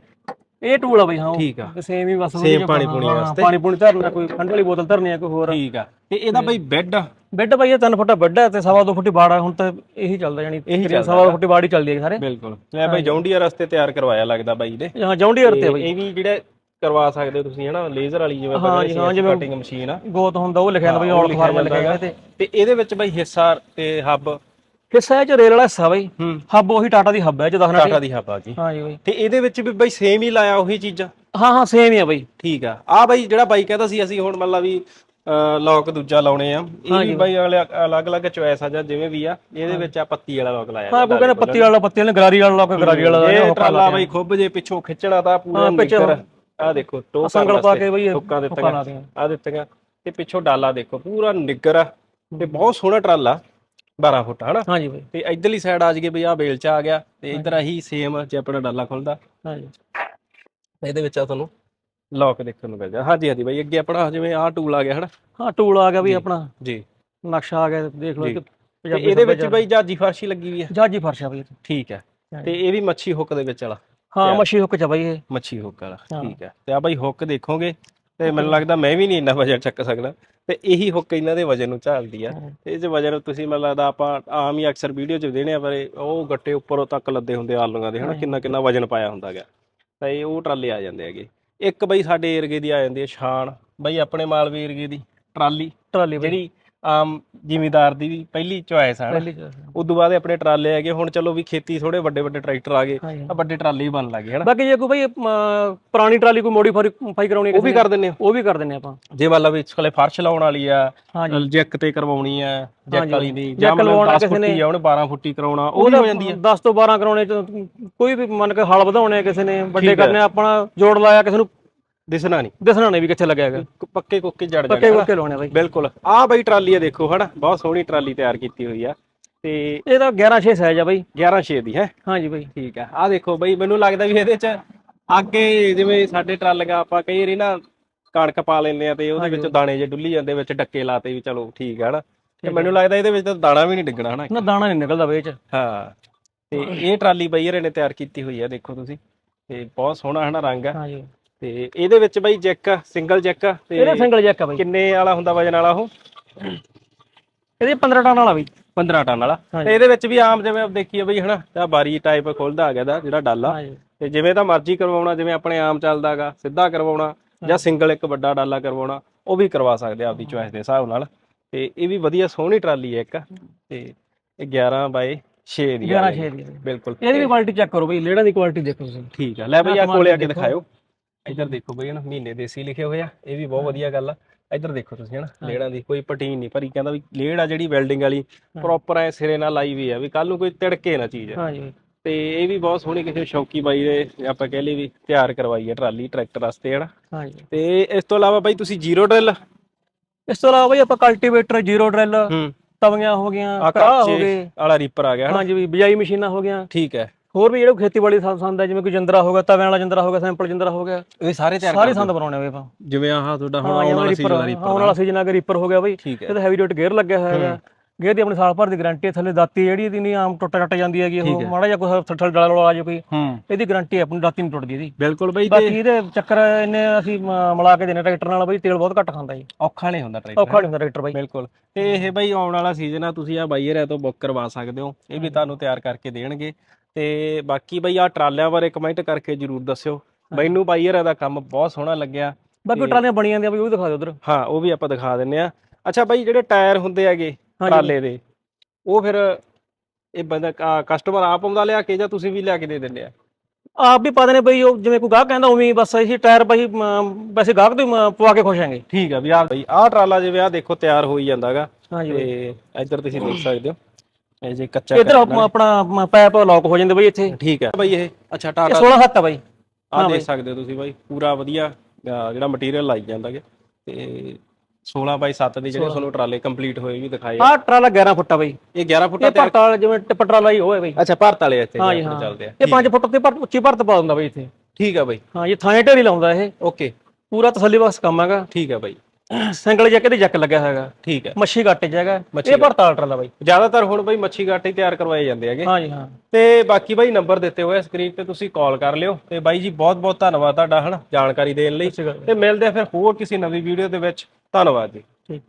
ਇਹ ਟੂਲ ਆ ਬਾਈ ਹਾਂ। ਠੀਕ ਆ। ਸੇਮ ਹੀ ਬਸ ਉਹਦੀ ਪਾਣੀ ਹਾਂ, ਪੂਣੀ ਹਾਂ, ਵਾਸਤੇ। ਪਾਣੀ ਪੂਣੀ ਧਰਨਾ ਕੋਈ ਠੰਡ ਵਾਲੀ ਬੋਤਲ ਧਰਨੀ ਆ ਕੋਈ ਹੋਰ। ਠੀਕ ਆ। ਤੇ ਇਹਦਾ ਬਈ ਬੈੱਡ ਬੈੱਡ ਬਾਈ ਇਹ 3 ਫੁੱਟਾ ਬੈੱਡ ਹੈ ਤੇ ਸਵਾ 2 ਫੁੱਟੀ ਬਾੜ ਹੁਣ ਤਾਂ ਇਹੀ ਚੱਲਦਾ ਜਾਨੀ ਇਹੀ ਸਵਾ 2 ਫੁੱਟੀ ਬਾੜ ਹੀ ਚੱਲਦੀ ਹੈ ਸਾਰੇ। ਬਿਲਕੁਲ। ਮੈਂ ਬਈ ਜੌਂਡੀਆ ਰਸਤੇ ਤਿਆਰ ਕਰਵਾਇਆ ਲੱਗਦਾ ਬਾਈ ਨੇ ਹਾਂ ਜੌਂਡੀਅਰ ਤੇ ਬਾਈ ਇਹ ਵੀ ਜਿਹੜਾ ਕਰਵਾ ਸਕਦੇ ਹੋ ਤੁਸੀਂ ਹਨਾ ਲੇਜ਼ਰ ਵਾਲੀ ਜਿਵੇਂ ਹਾਂ ਜੀ, ਹਾਂ, ਜਿਵੇਂ- ਕਟਿੰਗ ਮਸ਼ੀਨ ਆ। ਗੋਤ ਹੁੰਦਾ ਉਹ ਲਿਖਿਆ ਬਾਈ ਆਲ ਫਾਰਮ ਲਿਖਿਆ ਹੋਇਆ ਤੇ ਤੇ ਇਹਦੇ ਵਿੱਚ ਬਈ ਹਿੱਸਾ ਤੇ ਹੱਬ। ਇਹ ਚ ਰੇਲ ਵਾਲਾ ਹਿੱਸਾ ਬਾਈ ਹੂੰ। ਹੱਬ ਉਹੀ ਟਾਟਾ ਦੀ ਹੱਬ ਹੈ ਚ ਦੱਸਣਾ ਟਾਟਾ ਦੀ ਹੱਬ ਆ ਗਈ ਹਾਂ ਜੀ ਬਾਈ ਤੇ ਇਹਦੇ ਵਿੱਚ ਵੀ ਬਈ ਸੇਮ ਹੀ ਲਾਇਆ ਉਹੀ ਚੀਜ਼ਾਂ? ਹਾਂ ਹਾਂ ਸੇਮ ਹੀ ਆ ਬਾਈ ਠੀਕ ਆ। ਆ ਬਾਈ ਜਿਹੜਾ ਬਾਈ ਕਹਿੰਦਾ ਸੀ ਅਸੀਂ ਹੁਣ ਮਤਲਬ ਵੀ ਲੌਕ ਦੂਜਾ ਲਾਉਣੇ ਆ। ਇਹ ਵੀ ਬਾਈ ਅਗਲੇ ਅਲੱਗ-ਅਲੱਗ ਚੁਆਇਸ ਆ ਜਾਂ ਜਿਵੇਂ ਵੀ ਆ ਇਹਦੇ ਵਿੱਚ ਆ ਪੱਤੀ ਵਾਲਾ ਲੌਕ ਲਾਇਆ ਹਾਂ ਕੋਈ ਕਹਿੰਦਾ ਪੱਤੀ ਵਾਲਾ ਪੱਤੀ ਵਾਲਾ ਗਰਾਰੀ ਵਾਲਾ ਲੋਕ ਗਰਾਰੀ ਵਾਲਾ ਇਹ ਟਰਾਲਾ ਬਾਈ ਖੁੱਬ ਜੇ ਪਿੱਛੋਂ ਖਿੱਚਣਾ ਤਾਂ ਪੂਰਾ ਨਿੱਕਰ। ਆ ਦੇਖੋ ਟੋਕ ਸੰਗਲ ਪਾ ਕੇ ਬਈ ਹੁੱਕਾਂ ਦਿੱਤੀਆਂ। ਆ ਦਿੱਤੀਆਂ। ਤੇ ਪਿੱਛੋਂ ਡਾਲਾ ਦੇਖੋ ਪੂਰਾ ਨਿੱਗਰ ਆ। ਤੇ ਬਹੁਤ ਸੋਹਣਾ ਟਰਾਲਾ 12 ਫੁੱਟ ਹਨਾ? ਹਾਂ ਜੀ ਬਾਈ। ਤੇ ਇਧਰਲੀ ਸਾਈਡ ਆ ਜਗੇ ਬਈ ਆ ਬੇਲਚਾ ਆ ਗਿਆ। ਤੇ ਇਧਰ ਆਹੀ ਸੇਮ ਜੇ ਆਪਣਾ ਡਾਲਾ ਖੁੱਲਦਾ। ਹਾਂ ਜੀ ਇਹਦੇ ਵਿੱਚ ਆ ਤੁਹਾਨੂੰ ਲੌਕ ਦੇਖਣ ਨੂੰ ਮਿਲ ਜਾ ਹਾਂਜੀ ਹਾਂਜੀ ਬਾਈ ਅੱਗੇ ਆਪਣਾ ਜਿਵੇਂ ਆਹ ਟੂਲ ਆ ਗਿਆ ਹਨਾ? ਹਾਂ ਟੂਲ ਆ ਗਿਆ ਵੀ ਆਪਣਾ। ਜੀ। ਨਕਸ਼ਾ ਆ ਗਿਆ ਦੇਖ ਲਓ ਇੱਕ ਤੇ ਪੰਜਾਬੀ ਇਹਦੇ ਵਿੱਚ ਬਾਈ ਜਾਜੀ ਫਰਸ਼ੀ ਲੱਗੀ ਵੀ ਹੈ ਜਾਜੀ ਫਰਸ਼ਾ ਬਾਈ। ਠੀਕ ਹੈ। ਤੇ ਇਹ ਵੀ ਮੱਛੀ ਹੁੱਕ ਦੇ ਵਿੱਚ ਵਾਲਾ। ਹਾਂ ਮੱਛੀ ਹੁੱਕ ਚ ਆ ਬਾਈ ਇਹ। ਮੱਛੀ ਹੁੱਕ ਵਾਲਾ। ਹਾਂ। ਠੀਕ ਹੈ ਤੇ ਆ ਬਾਈ ਹੁੱਕ ਦੇਖੋਗੇ ਤੇ ਮੈਨੂੰ ਲੱਗਦਾ ਮੈਂ ਵੀ ਨਹੀਂ ਇੰਨਾ ਵਜਨ ਚੱਕ ਸਕਦਾ। ਤੇ ਇਹੀ ਹੁੱਕ ਇਹਨਾਂ ਦੇ ਵਜਨ ਨੂੰ ਝਾਲਦੀ ਆ। ਹਾਂ। ਤੇ ਇਹ ਚ ਵਜਨ ਤੁਸੀਂ ਮੈਨੂੰ ਲੱਗਦਾ ਆਪਾਂ ਆਮ ਹੀ ਅਕਸਰ ਵੀਡੀਓ ਚ ਦੇਣੇ ਆ ਪਰ ਇਹ ਉਹ ਗੱਟੇ ਉੱਪਰੋਂ ਤੱਕ ਲੱਦੇ ਹੁੰਦੇ ਆ ਆਲੂਆਂ ਦੇ ਹਨਾ? ਕਿੰਨਾ ਕਿੰਨਾ ਵਜਨ ਪਾਇਆ ਹੁੰਦਾ ਗਿਆ ਤਾਂ ਇਹ ਉਹ ਟਰਾਲੇ ਆ ਜਾਂਦੇ ਹੈਗੇ। ਇੱਕ ਬਈ ਸਾਡੇ ਏਰਗੇ ਦੀ ਆ ਜਾਂਦੀ ਹੈ ਛਾਣ ਬਈ ਆਪਣੇ ਮਾਲਵੇ ਏਰਗੇ ਦੀ ਟਰਾਲੀ ਟਰਾਲੀ ਬਾਈ। ਜਿਹੜੀ ਆਮ ਜ਼ਿਮੀਦਾਰ ਦੀ ਵੀ ਪਹਿਲੀ ਚੁਆਇਸ ਆ ਪਹਿਲੀ ਚ। ਉਦੋਂ ਬਾਅਦ ਆਪਣੇ ਟਰਾਲੇ ਹੈਗੇ ਹੁਣ ਚਲੋ ਵੀ ਖੇਤੀ ਥੋੜੇ ਵੱਡੇ ਵੱਡੇ ਟਰੈਕਟਰ ਆ ਗਏ ਹਾਂ। ਆ ਵੱਡੇ ਟਰਾਲੇ ਹੀ ਬਣ ਲੱਗੇ ਹਨਾ ਬਾਕੀ ਜੇ ਕੋਈ ਅਮ, ਪੁਰਾਣੀ ਟਰਾਲੀ ਕੋਈ ਮੋਡੀਫਾਈ ਕਰਾਉਣੀ ਹੈ ਉਹ ਵੀ ਕਰ ਦਿੰਦੇ ਹੋ ਨੇ, ਉਹ ਵੀ ਕਰ ਦਿੰਨੇ ਆਪਾਂ ਜੇ ਮੰਨ ਲਾ ਵੀ ਕੋਲੇ ਫਰਸ਼ ਲਾਉਣ ਵਾਲੀ ਆ ਹਾਂ ਜੈਕ ਤੇ ਕਰਵਾਉਣੀ ਆ ਜੈਕ ਹਾਂਜੀ। ਵਾਲੀ ਦੀ ਜੈਕ ਮਤਲਬ ਲਵਾਉਣਾ 10 ਕਿਸੇ ਨੇ। ਫੁੱਟੀ ਆ ਉਹਨੇ 12 ਫੁੱਟੀ ਕਰਾਉਣਾ ਉਹ ਹੋ ਜਾਂਦੀ ਆ 10 ਤੋਂ 12 ਕਰਾਉਣੇ ਚ ਕੋਈ ਵੀ ਮੰਨ ਕੇ ਹਲ ਵਧਾਉਣੇ ਆ ਕਿਸੇ ਨੇ ਵੱਡੇ ਠੀਕ ਹੈ। ਕਰਨੇ ਆ, ਆਪਣਾ ਜੋੜ ਲਾਇਆ ਕਿਸੇ ਨੂੰ ਦਿਸਣਾ ਨਹੀਂ। ਦਿਸਣਾ ਨਹੀਂ ਵੀ ਕਿੱਥੇ ਲੱਗਿਆ ਹੈਗਾ। ਪੱਕੇ ਕੋਕੇ ਜੜ ਪੱਕੇ ਜਾਣੇ ਕਰਕੇ ਲਾਉਣੇ ਬਾਈ। ਬਿਲਕੁਲ। ਆਹ ਬਈ ਟਰਾਲੀ ਆ ਦੇਖੋ ਹਨਾ? ਬਹੁਤ ਸੋਹਣੀ ਟਰਾਲੀ ਤਿਆਰ ਕੀਤੀ ਹੋਈ ਆ। ਤੇ ਇਹ ਤਾਂ 11 6 ਸਾਈਜ਼ ਆ ਬਾਈ। 11 6 ਦੀ ਹੈ? ਹਾਂ ਜੀ ਬਾਈ। ਠੀਕ ਆ। ਆਹ ਦੇਖੋ ਬਈ ਮੈਨੂੰ ਲੱਗਦਾ ਵੀ ਇਹਦੇ ਚ ਅੱਗੇ ਜਿਵੇਂ ਸਾਡੇ ਟਰਾਲੀਆਂ ਆਪਾਂ ਕਈ ਵਾਰੀ ਨਾ ਕਣਕ ਪਾ ਲੈਂਦੇ ਆ ਤੇ ਉਹਦੇ ਵਿੱਚ ਦਾਣੇ ਜੇ ਡੁੱਲੀ ਜਾਂਦੇ ਵਿੱਚ ਡੱਕੇ ਲਾਤੇ ਵੀ ਚਲੋ ਠੀਕ ਆ ਹਨਾ? ਤੇ ਮੈਨੂੰ ਲੱਗਦਾ ਇਹਦੇ ਵਿੱਚ ਤਾਂ ਦਾਣਾ ਵੀ ਨਹੀਂ ਡਿੱਗਣਾ ਹਨਾ? ਨਾ ਦਾਣਾ ਨਹੀਂ ਨਿਕਲਦਾ ਬਾਈ ਇਹ ਚ। ਹਾਂ। ਤੇ ਇਹ ਟਰਾਲੀ ਬਈ ਇਹਰੇ ਨੇ ਤਿਆਰ ਕੀਤੀ ਹੋਈ ਆ ਦੇਖੋ ਤੁਸੀਂ। ਤੇ ਬਹੁਤ ਸੋਹਣਾ ਹਨਾ ਰੰਗ ਆ। ਹਾਂ ਜੀ ਤੇ ਇਹਦੇ ਵਿੱਚ ਬਈ ਜੈਕ ਸਿੰਗਲ ਜੈਕ ਤੇ ਇਹਦੇ ਸਿੰਗਲ ਜੈਕ ਆ ਬਾਈ। ਕਿੰਨੇ ਵਾਲਾ ਹੁੰਦਾ ਵਜਨ ਵਾਲਾ ਉਹ? ਇਹਦੇ 15 ਟਨ ਵਾਲਾ ਬਾਈ। 15 ਟਨ ਵਾਲਾ। ਤੇ ਇਹਦੇ ਵਿੱਚ ਵੀ ਆਮ ਜਿਵੇਂ ਦੇਖੀਏ ਬਈ ਹਨਾ ਤਾਂ ਬਾਰੀ ਟਾਈਪ ਖੁੱਲਦਾ ਆ ਗਿਆ ਦਾ ਜਿਹੜਾ ਡਾਲਾ ਤੇ ਜਿਵੇਂ ਤਾਂ ਮਰਜ਼ੀ ਕਰਵਾਉਣਾ ਜਿਵੇਂ ਆਪਣੇ ਆਮ ਚੱਲਦਾਗਾ ਸਿੱਧਾ ਕਰਵਾਉਣਾ ਜਾਂ ਸਿੰਗਲ ਇੱਕ ਵੱਡਾ ਡਾਲਾ ਕਰਵਾਉਣਾ ਉਹ ਵੀ ਕਰਵਾ ਸਕਦੇ ਆ ਆਪਦੀ ਚੁਆਇਸ ਦੇ ਹਿਸਾਬ ਨਾਲ। ਤੇ ਇਹ ਵੀ ਵਧੀਆ ਸੋਹਣੀ ਟਰਾਲੀ ਹੈ ਇੱਕ। ਤੇ ਇਹ 11 ਬਾਈ 6 ਦੀ ਆ 11 ਗਈ। 6 ਦੀ ਆ। ਬਾਈ। ਬਿਲਕੁਲ। ਇਹਦੀ ਵੀ ਕੁਆਲਿਟੀ ਚੈੱਕ ਕਰੋ ਬਾਈ ਲੇੜਾਂ ਦੀ ਕੁਆਲਿਟੀ ਦੇਖੋ ਤੁਸੀਂ। ਠੀਕ ਆ ਲੈ ਬਈ ਆ ਕੋਲੇ ਆ ਕੇ ਦੇਖੋ। ਇੱਧਰ ਦੇਖੋ ਬਈ ਹਨਾ ਮਹੀਨੇ ਦੇਸੀ ਲਿਖੇ ਹੋਏ ਆ ਇਹ ਵੀ ਬਹੁਤ ਵਧੀਆ ਗੱਲ ਆ। ਇੱਧਰ ਦੇਖੋ ਤੁਸੀਂ ਹਨਾ ਲੇੜਾਂ ਦੀ ਕੋਈ ਪਟੀਨ ਨਹੀਂ ਭਰੀ ਕਹਿੰਦਾ ਵੀ ਲੇੜ ਆ ਜਿਹੜੀ ਵੈਲਡਿੰਗ ਵਾਲੀ ਪ੍ਰੋਪਰ ਐ ਸਿਰੇ ਨਾਲ ਲਾਈ ਵੀ ਆ ਵੀ ਕੱਲ ਨੂੰ ਕੋਈ ਤਿੜਕੇ ਨਾ ਚੀਜ਼। ਹਾਂ ਜੀ। ਬਾਈ। ਤੇ ਇਹ ਵੀ ਬਹੁਤ ਸੋਹਣੀ ਕਿਸੇ ਸ਼ੌਕੀ ਬਾਈ ਨੇ ਆਪਾਂ ਕਹਿ ਲਈ ਵੀ ਤਿਆਰ ਕਰਵਾਈ ਹੈ ਟਰਾਲੀ ਟਰੈਕਟਰ ਵਾਸਤੇ ਹਨਾ। ਹਾਂ ਜੀ। ਤੇ ਇਸ ਤੋਂ ਇਲਾਵਾ ਬਾਈ ਤੁਸੀਂ ਜ਼ੀਰੋ ਡਰਿਲ? ਇਸ ਤੋਂ ਇਲਾਵਾ ਬਾਈ ਆਪਾਂ ਕਲਟੀਵੇਟਰ ਜ਼ੀਰੋ ਡਰਿਲ ਤਵੀਆਂ ਹੋ ਗਈਆਂ ਆ ਕੜਾਹ ਹੋ ਗਏ। ਵਾਲਾ ਰੀਪਰ ਆ ਗਿਆ ਹਨਾ। ਹਾਂ ਜੀ ਵੀ ਬਿਜਾਈ ਮਸ਼ੀਨਾਂ ਹੋ ਗਈਆਂ। ਠੀਕ ਹੈ। ਹੋਰ ਵੀ ਜਿਹੜੇ ਖੇਤੀਬਾੜੀ ਸੰਦ ਸੰਦ ਹੈ ਜਿਵੇਂ ਕੋਈ ਜੰਦਰਾ ਹੋ ਗਿਆ ਵਾਲਾ ਜੰਦਰਾ ਹੋ ਗਿਆ ਸੈਂਪਲ ਜੰਦਰਾ ਹੋ ਗਿਆ ਇਹ ਸਾਰੇ ਤਿਆਰ ਸਾਰੇ ਸੰਦ ਬਣਾਉਣੇ ਹੋਏ ਆਪਾਂ। ਜਿਵੇਂ ਆਹ ਤੁਹਾਡਾ ਹੁਣ ਹਾਂ ਆਉਣ ਵਾਲਾ ਰੀਪਰ ਸੀਜ਼ਨ ਆਉਣ ਵਾਲਾ ਸੀਜ਼ਨ ਅਗਰ ਰੀਪਰ ਹੋ ਗਿਆ ਬਈ ਠੀਕ ਹੈ। ਇਹਦਾ ਹੈਵੀ ਡਿਊਟੀ ਗੇਅਰ ਲੱਗਿਆ ਹੋਇਆ ਹੈਗਾ। ਗੇਅਰ ਦੀ ਆਪਣੀ ਸਾਲ ਭਰ ਦੀ ਗਾਰੰਟੀ ਹੈ ਥੱਲੇ ਦਾਤੀ ਜਿਹੜੀ ਇਹਦੀ ਨਹੀਂ ਆਮ ਟੁੱਟ ਟੱਟ ਜਾਂਦੀ ਹੈਗੀ ਉਹ ਮਾੜਾ ਜਿਹਾ ਕੋਈ ਥੱਠਲ ਡਾਲਾ ਆ ਜਾਏ ਕੋਈ ਹੂੰ। ਇਹਦੀ ਗਾਰੰਟੀ ਹੈ ਆਪਣੀ ਦਾਤੀ ਨਹੀਂ ਟੁੱਟਦੀ ਇਹਦੀ। ਬਿਲਕੁਲ ਬਾਈ ਤੇ ਬਾਕੀ ਇਹਦੇ ਚੱਕਰ ਇੰਨੇ ਅਸੀਂ ਮਿਲਾ ਕੇ ਦੇਣੇ ਟਰੈਕਟਰ ਨਾਲ ਬਈ ਤੇਲ ਬਹੁਤ ਘੱਟ ਖਾਂਦਾ ਜੀ ਔਖਾ ਨਹੀਂ ਹੁੰਦਾ ਟਰੈਕਟਰ। ਔਖਾ ਨਹੀਂ ਹੁੰਦਾ ਟਰੈਕਟਰ ਬਾਈ। ਬਿਲਕੁਲ। ਤੇ ਇਹ ਬਾਈ ਆਉਣ ਵਾਲਾ ਸੀਜ਼ਨ ਆ ਤੁਸੀਂ ਆ ਬਾਈ ਹਰਿਆਂ ਤੋਂ ਬੁੱਕ ਕਰਵਾ ਸਕਦੇ ਹੋ। ਇਹ ਵੀ ਤੁਹਾਨੂੰ ਤਿਆਰ ਕਰਕੇ ਦੇਣਗੇ। ਤੇ ਬਾਕੀ ਬਾਈ ਆ ਟਰਾਲਿਆਂ ਬਾਰੇ ਕਮੈਂਟ ਕਰਕੇ ਜਰੂਰ ਦੱਸਿਓ। ਮੈਨੂੰ ਬਾਈ ਹਰਿਆਂ ਦਾ ਕੰਮ ਬਹੁਤ ਸੋਹਣਾ ਲੱਗਿਆ ਬਾਕੀ ਟਰਾਲੀਆਂ ਬਣੀਆਂ ਜਾਂਦੀਆਂ ਬਈ ਉਹ ਵੀ ਦਿਖਾ ਦਿਓ ਉਧਰ। ਹਾਂ ਉਹ ਵੀ ਆਪਾਂ ਦਿਖਾ ਦਿੰਨੇ ਆ ਅੱਛਾ ਬਾਈ ਜਿਹੜੇ ਟਾਇਰ ਹੁੰਦੇ ਹੈਗੇ ਟਰਾਲੇ ਦੇ ਉਹ ਫਿਰ ਇਹ ਬੰਦਾ ਕਸਟਮਰ ਆਪ ਆਉਂਦਾ ਲਿਆ ਕੇ ਜਾਂ ਤੁਸੀਂ ਵੀ ਲਿਆ ਕੇ ਦੇ ਦਿੰਦੇ ਆ? ਆਪ ਵੀ ਪਾ ਦੇਣੇ ਬਈ ਉਹ ਜਿਵੇਂ ਕੋਈ ਗਾਹਕ ਕਹਿੰਦਾ ਉਵੇਂ ਬਸ ਅਸੀਂ ਟਾਇਰ ਬਈ ਵੈਸੇ ਗਾਹਕ ਦੇ ਪਵਾ ਕੇ ਖੁਸ਼ ਆਂਗੇ ਠੀਕ ਆ ਵੀ ਆਹ ਬਈ ਆਹ ਟਰਾਲਾ ਜਿਵੇਂ ਆਹ ਦੇਖੋ ਤਿਆਰ ਹੋਈ ਜਾਂਦਾਗਾ। ਤੇ ਇੱਧਰ ਤੁਸੀਂ ਦੇਖ ਸਕਦੇ ਹੋ। ਇਹ ਜੇ ਕੱਚਾ ਇਧਰ ਆਪਣਾ ਪੈਪ ਲੌਕ ਹੋ ਜਾਂਦੇ ਬਈ ਇੱਥੇ। ਠੀਕ ਹੈ। ਬਈ ਇਹ ਅੱਛਾ ਟਾਟਾ। 16 ਹੱਥ ਆ ਬਾਈ। ਆਹ ਦੇਖ ਸਕਦੇ ਹੋ ਤੁਸੀਂ ਬਾਈ ਪੂਰਾ ਵਧੀਆ ਜਿਹੜਾ ਮਟੀਰੀਅਲ ਲਾਈ ਜਾਂਦਾ ਹੈ ਤੇ 16 ਬਾਈ 7 ਦੇ ਜਿਹੜੇ ਤੁਹਾਨੂੰ ਟਰਾਲੇ ਕੰਪਲੀਟ ਹੋਏ ਵੀ ਦਿਖਾਏ ਆ। ਟਰਾਲਾ 11 ਫੁੱਟ ਆ ਬਾਈ। ਇਹ 11 ਫੁੱਟਾ ਇਹ ਭਰਤ ਵਾਲਾ ਜਿਵੇਂ ਟਿੱਪ ਟਰਾਲਾ ਹੀ ਉਹ ਹੈ ਬਾਈ। ਅੱਛਾ ਭਾਰਤ ਵਾਲੇ ਇੱਥੇ ਚੱਲਦੇ ਆ। ਇਹ 5 ਫੁੱਟ ਤੇ ਭਰਤ ਉੱਚੀ ਭਰਤ ਪਾ ਦਿੰਦਾ ਬਾਈ ਇੱਥੇ। ਠੀਕ ਆ ਬਾਈ। ਹਾਂ ਇਹ ਥਾਂ ਢੇਰੀ ਲਾਉਂਦਾ ਇਹ। ਓਕੇ। ਪੂਰਾ ਤਸੱਲੀ ਬਖਸ਼ ਕੰਮ ਹੈਗਾ। ਠੀਕ ਆ ਬਾਈ। ਸਿੰਗਲ ਜੈਕ ਦੇ ਜੱਕ ਲੱਗਿਆ ਹੈਗਾ? ਠੀਕ ਹੈ। ਮੱਛੀ ਜਗਾ ਮੱਛੀ ਇਹ ਭਰਤ ਵਾਲਾ ਟਰਾਲਾ ਬਾਈ। ਜ਼ਿਆਦਾਤਰ ਹੁਣ ਬਾਈ ਮੱਛੀ ਗਾਟੇ ਤਿਆਰ ਕਰਵਾਏ ਜਾਂਦੇ ਹੈਗੇ। ਹਾਂਜੀ ਹਾਂ। ਤੇ ਬਾਕੀ ਬਾਈ ਨੰਬਰ ਦਿੱਤੇ ਹੋਏ ਆ ਸਕਰੀਨ ਤੇ ਤੁਸੀਂ ਕਾਲ ਕਰ ਲਿਓ। ਤੇ ਬਾਈ ਜੀ ਬਹੁਤ ਬਹੁਤ ਧੰਨਵਾਦ ਤੁਹਾਡਾ ਹਨਾ ਜਾਣਕਾਰੀ ਦੇਣ ਲਈ। ਤੇ ਮਿਲਦੇ ਆ ਫਿਰ ਹੋਰ ਕਿਸੇ ਨਵੀਂ ਵੀਡੀਓ ਦੇ ਵਿੱਚ। ਧੰਨਵਾਦ ਜੀ। ਠੀਕ।